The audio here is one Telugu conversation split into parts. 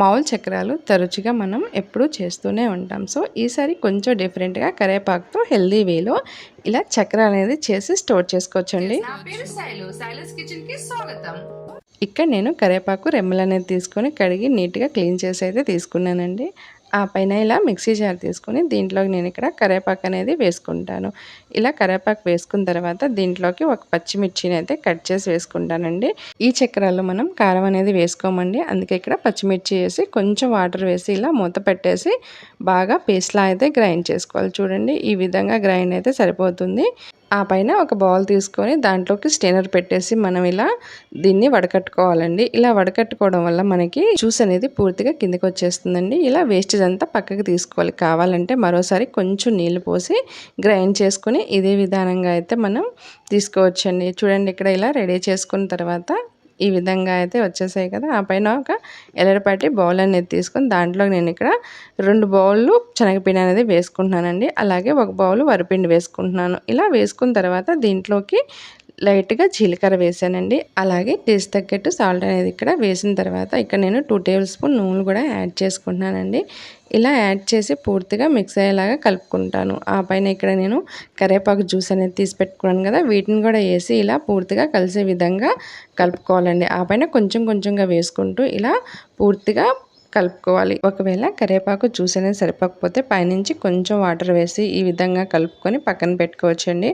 మామూలు చక్రాలు తరచుగా మనం ఎప్పుడూ చేస్తూనే ఉంటాం. సో ఈసారి కొంచెం డిఫరెంట్గా కరేపాకుతో హెల్దీ వేలో ఇలా చక్రాలు అనేది చేసి స్టోర్ చేసుకోవచ్చండి. ఇక్కడ నేను కరేపాకు రెమ్మలు అనేది తీసుకొని కడిగి నీట్గా క్లీన్ చేసి అయితే తీసుకున్నానండి. ఆ పైన ఇలా మిక్సీ జార్ తీసుకొని దీంట్లోకి నేను ఇక్కడ కరేపాకు అనేది వేసుకుంటాను. ఇలా కరేపాకు వేసుకున్న తర్వాత దీంట్లోకి ఒక పచ్చిమిర్చిని అయితే కట్ చేసి వేసుకుంటానండి. ఈ చక్రాల్లో మనం కారం అనేది వేసుకోమండి. అందుకే ఇక్కడ పచ్చిమిర్చి వేసి కొంచెం వాటర్ వేసి ఇలా మూత పెట్టేసి బాగా పేస్ట్లా అయితే గ్రైండ్ చేసుకోవాలి. చూడండి ఈ విధంగా గ్రైండ్ అయితే సరిపోతుంది. ఆ పైన ఒక బౌల్ తీసుకొని దాంట్లోకి స్టెయినర్ పెట్టేసి మనం ఇలా దీన్ని వడకట్టుకోవాలండి. ఇలా వడకట్టుకోవడం వల్ల మనకి జ్యూస్ అనేది పూర్తిగా కిందకి వచ్చేస్తుందండి. ఇలా వేస్టేజ్ అంతా పక్కకి తీసుకోవాలి. కావాలంటే మరోసారి కొంచెం నీళ్ళు పోసి గ్రైండ్ చేసుకుని ఇదే విధానంగా అయితే మనం తీసుకోవచ్చండి. చూడండి ఇక్కడ ఇలా రెడీ చేసుకున్న తర్వాత ఈ విధంగా అయితే వచ్చేసాయి కదా. ఆ పైన ఒక ఎల్లడిపాటి బౌల్ అనేది తీసుకొని దాంట్లో నేను ఇక్కడ రెండు బౌళ్ళు శనగపిండి అనేది వేసుకుంటున్నానండి. అలాగే ఒక బౌల్ వరిపిండి వేసుకుంటున్నాను. ఇలా వేసుకున్న తర్వాత దీంట్లోకి లైట్గా జీలకర్ర వేసానండి. అలాగే టేస్ట్ తగ్గట్టు సాల్ట్ అనేది ఇక్కడ వేసిన తర్వాత ఇక్కడ నేను టూ టేబుల్ స్పూన్ నూనె కూడా యాడ్ చేసుకుంటున్నానండి. ఇలా యాడ్ చేసి పూర్తిగా మిక్స్ అయ్యేలాగా కలుపుకుంటాను. ఆ పైన ఇక్కడ నేను కరివేపాకు జ్యూస్ అనేది తీసి పెట్టుకున్నాను కదా వీటిని కూడా వేసి ఇలా పూర్తిగా కలిసే విధంగా కలుపుకోవాలండి. ఆ పైన కొంచెం కొంచెంగా వేసుకుంటూ ఇలా పూర్తిగా కలుపుకోవాలి. ఒకవేళ కరివేపాకు జ్యూస్ అనేది సరిపోకపోతే పైనుంచి కొంచెం వాటర్ వేసి ఈ విధంగా కలుపుకొని పక్కన పెట్టుకోవచ్చండి.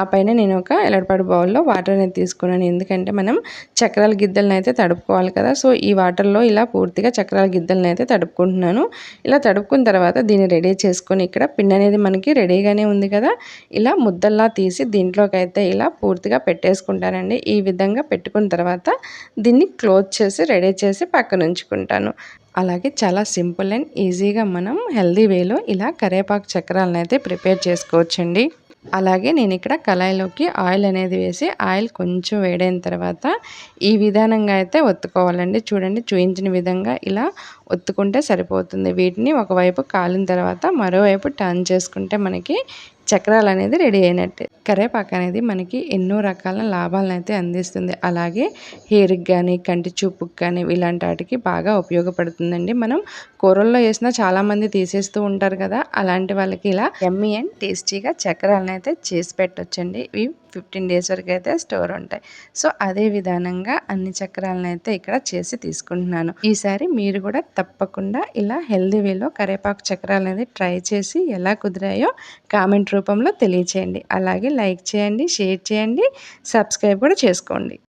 ఆ పైన నేను ఒక ఎలడపాడు బౌల్లో వాటర్ అనేది తీసుకున్నాను. ఎందుకంటే మనం చక్రాల గిద్దెలను అయితే తడుపుకోవాలి కదా. సో ఈ వాటర్లో ఇలా పూర్తిగా చక్రాల గిద్దెలను అయితే తడుపుకుంటున్నాను. ఇలా తడుపుకున్న తర్వాత దీన్ని రెడీ చేసుకొని ఇక్కడ పిన్ అనేది మనకి రెడీగానే ఉంది కదా. ఇలా ముద్దల్లా తీసి దీంట్లోకి అయితే ఇలా పూర్తిగా పెట్టేసుకుంటానండి. ఈ విధంగా పెట్టుకున్న తర్వాత దీన్ని క్లోజ్ చేసి రెడీ చేసి పక్కన ఉంచుకుంటాను. అలాగే చాలా సింపుల్ అండ్ ఈజీగా మనం హెల్దీ వేలో ఇలా కరేపాకు చక్రాలను అయితే ప్రిపేర్ చేసుకోవచ్చండి. అలాగే నేను ఇక్కడ కళాయిలోకి ఆయిల్ అనేది వేసి ఆయిల్ కొంచెం వేడైన తర్వాత ఈ విధానంగా అయితే ఒత్తుకోవాలండి. చూడండి చూపించిన విధంగా ఇలా ఒత్తుకుంటే సరిపోతుంది. వీటిని ఒకవైపు కాలిన తర్వాత మరోవైపు టర్న్ చేసుకుంటే మనకి చక్రాలు అనేది రెడీ అయినట్టే. కరేపాకు అనేది మనకి ఎన్నో రకాల లాభాలను అయితే అందిస్తుంది. అలాగే హెయిర్కి కానీ కంటి చూపుకి కానీ ఇలాంటి వాటికి బాగా ఉపయోగపడుతుందండి. మనం కూరల్లో వేసినా చాలామంది తీసేస్తూ ఉంటారు కదా అలాంటి వాళ్ళకి ఇలా ఎమ్మీ అండ్ టేస్టీగా చక్రాలను అయితే చేసి పెట్టొచ్చండి. ఇవి ఫిఫ్టీన్ డేస్ వరకు అయితే స్టోర్ ఉంటాయి. సో అదే విధానంగా అన్ని చక్రాలను అయితే ఇక్కడ చేసి తీసుకుంటున్నాను. ఈసారి మీరు కూడా తప్పకుండా ఇలా హెల్దీ వేలో కరేపాకు చక్రాలు అనేది ట్రై చేసి ఎలా కుదిరాయో కామెంట్ రూపంలో తెలియచేయండి. అలాగే లైక్ చేయండి షేర్ చేయండి సబ్స్క్రైబ్ కూడా చేసుకోండి.